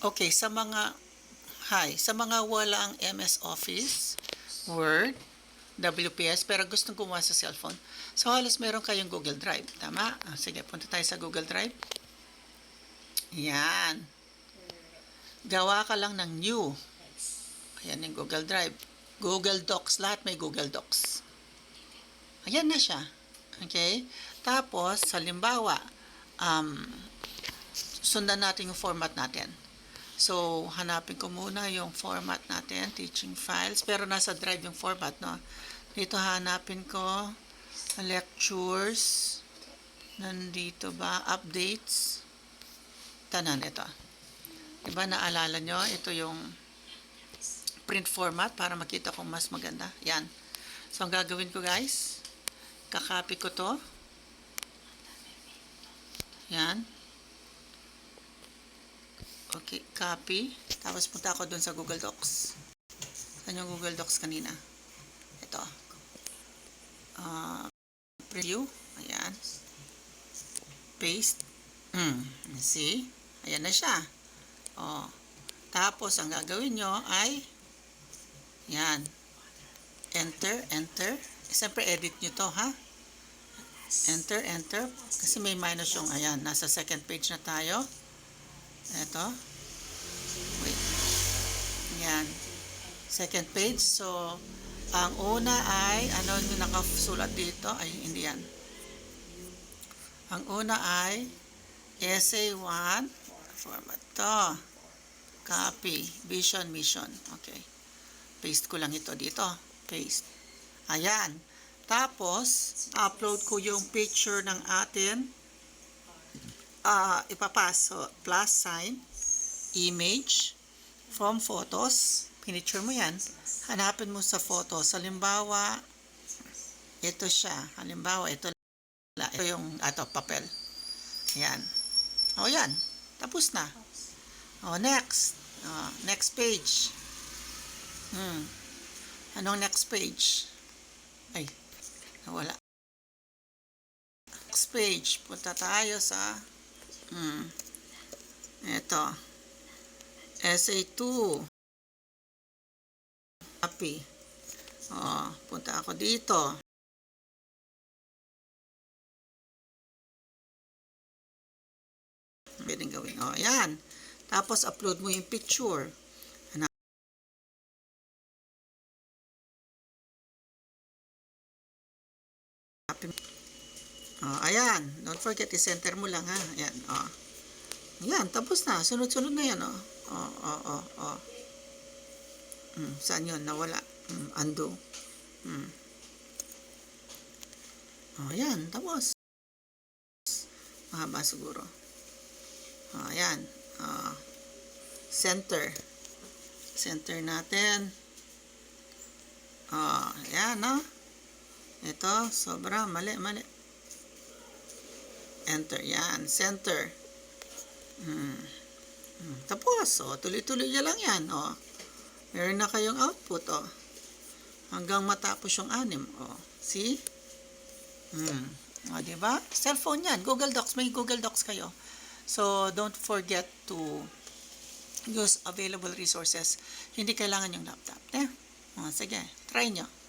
Okay, sa mga hi, sa mga walang MS Office, Word, WPS, pero gustong gumawa sa cellphone. So, halos meron kayong Google Drive. Tama? Ah, sige, punta tayo sa Google Drive. Yan. Gawa ka lang ng new. Ayan yung Google Drive. Google Docs. Lahat may Google Docs. Ayan na siya. Okay? Tapos, halimbawa, um, sundan natin yung format natin. So, hanapin ko muna yung format natin, teaching files, pero nasa drive yung format, no? Dito hanapin ko, lectures, nandito ba, updates, tanan ito. Diba, naalala nyo, ito yung print format para makita kung mas maganda. Yan. So, ang gagawin ko guys, kakopy ko to. Yan. Okay, copy. Tapos punta ako dun sa Google Docs. Saan yung Google Docs kanina? Ito. Uh, preview. Ayan. Paste. Hmm. See? Ayan na siya. Oh. Tapos, ang gagawin nyo ay yan. Enter, enter. Siyempre, edit nyo to, ha? Enter, enter. Kasi may minus yung, ayan, nasa second page na tayo. Ito. Yan. Second page. So, ang una ay, ano yung nakasulat dito? Ay, hindi yan. Ang una ay, essay 1. Format to. Copy. Vision, mission. Okay. Paste ko lang ito dito. Paste. Ayan. Tapos, upload ko yung picture ng atin uh, ipapaso plus sign image from photos pinicture mo yan hanapin mo sa photos. Halimbawa ito siya. Halimbawa ito ito yung ato papel. Yan o yan. Tapos na. O next. O, next page. Hmm. anong next page? Ay nawala. Next page. Punta tayo sa Hmm. Ito. Essay 2. Copy. Oh, punta ako dito. Pwedeng gawin. Oh, yan. Tapos, upload mo yung picture. Hanapin Oh, ayan. Don't forget, i-center mo lang ha. Ayan, oh. Ayan, tapos na. Sunod-sunod na yan, oh. Oh, oh, oh, oh. Hmm, saan yun? Nawala. Hmm, undo. Hmm. Oh, ayan. Tapos. Mahaba siguro. Oh, ayan. Oh. Center. Center natin. Oh, ayan, no? Ito, sobra. Mali, mali. Enter. Yan. Center. Hmm. Hmm. Tapos, oh, tuloy-tuloy niya lang yan. Oh. Meron na kayong output. Oh. Hanggang matapos yung anim. Oh. See? Hmm. O, diba? Cellphone yan. Google Docs. May Google Docs kayo. So, don't forget to use available resources. Hindi kailangan yung laptop. Eh? Oh, sige. Try nyo.